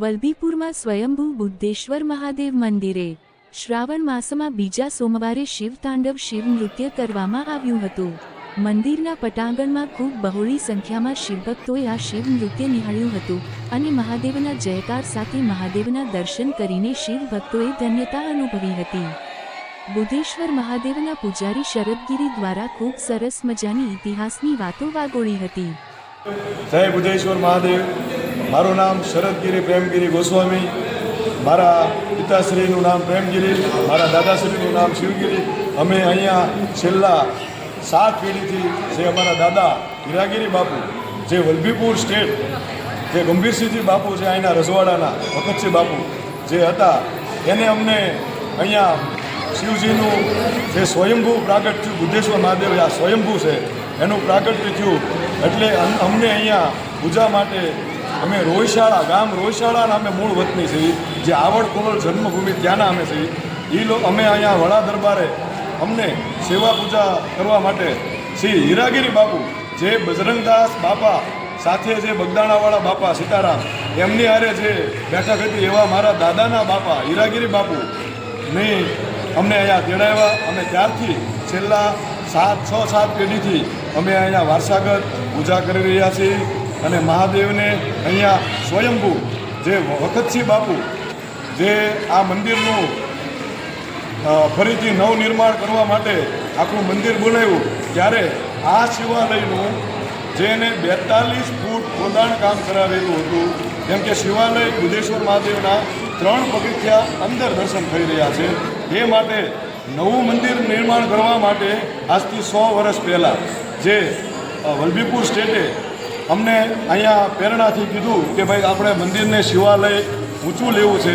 વલભીપુરમાં સ્વયંભૂ બુદ્ધેશ્વર મહાદેવ મંદિરે શ્રાવણ માસમાં બીજા સોમવારે શિવ તાંડવ શિવ નૃત્ય કરવામાં આવ્યું હતું. મંદિરના પટાંગણમાં ખૂબ બહોળી સંખ્યામાં શિવભક્તોએ આ શિવ નૃત્ય નિહાળ્યું હતું અને મહાદેવના જયકાર સાથે મહાદેવના દર્શન કરીને શિવ ભક્તોએ ધન્યતા અનુભવી હતી. બુધેશ્વર મહાદેવના પૂજારી શરદગીરી દ્વારા ખૂબ સરસ મજાની ઇતિહાસની વાતો વાગોળી હતી. જય બુદ્ધેશ્વર મહાદેવ. મારું નામ શરદગીરી પ્રેમગીરી ગોસ્વામી. મારા પિતાશ્રીનું નામ પ્રેમગીરી, મારા દાદાશ્રીનું નામ શિવગીરી. અમે અહીંયા છેલ્લા સાત પેઢીથી જે અમારા દાદા હીરાગીરી બાપુ, જે વલભીપુર સ્ટેટ, જે ગંભીરસિંહજી બાપુ છે અહીંના રજવાડાના, ભગતસિંહ બાપુ જે હતા, એને અમને અહીંયા શિવજીનું જે સ્વયંભૂ પ્રાગટ થયું, બુદ્ધેશ્વર મહાદેવ આ સ્વયંભૂ છે, એનું પ્રાગટ્ય થયું. એટલે અમને અહીંયા પૂજા માટે અમે રોયશાળા, ગામ રોયશાળાના અમે મૂળ વતની છીએ. જે આવડ કોવલ જન્મભૂમિ ત્યાંના અમે છીએ. એ લોકો અમે અહીંયા વડા દરબારે અમને સેવા પૂજા કરવા માટે શ્રી હીરાગીરી બાપુ, જે બજરંગદાસ બાપા સાથે જે બગદાણાવાળા બાપા સીતારામ, એમની હારે જે બેઠક હતી એવા મારા દાદાના બાપા હીરાગીરી બાપુ ની અમને અહીંયા તેડાવ્યા. અને ત્યારથી છેલ્લા સાત છ સાત પેઢીથી અમે અહીંયા વારસાગત પૂજા કરી રહ્યા છીએ. અને મહાદેવને અહીંયા સ્વયંભૂ જે વખતસિંહ બાપુ જે આ મંદિરનું ફરીથી નવનિર્માણ કરવા માટે આખું મંદિર બનાવ્યું ત્યારે આ શિવાલયનું જેને બેતાલીસ ફૂટ ખોદાણ કામ કરાવેલું હતું કેમ કે શિવાલય બુધેશ્વર મહાદેવના ત્રણ પગથિયા અંદર દર્શન થઈ રહ્યા છે, એ માટે નવું મંદિર નિર્માણ કરવા માટે આજથી સો વર્ષ પહેલાં જે વલભીપુર સ્ટેટે અમને અહીંયા પ્રેરણાથી કીધું કે ભાઈ આપણે મંદિરને શિવાલય ઊંચું લેવું છે.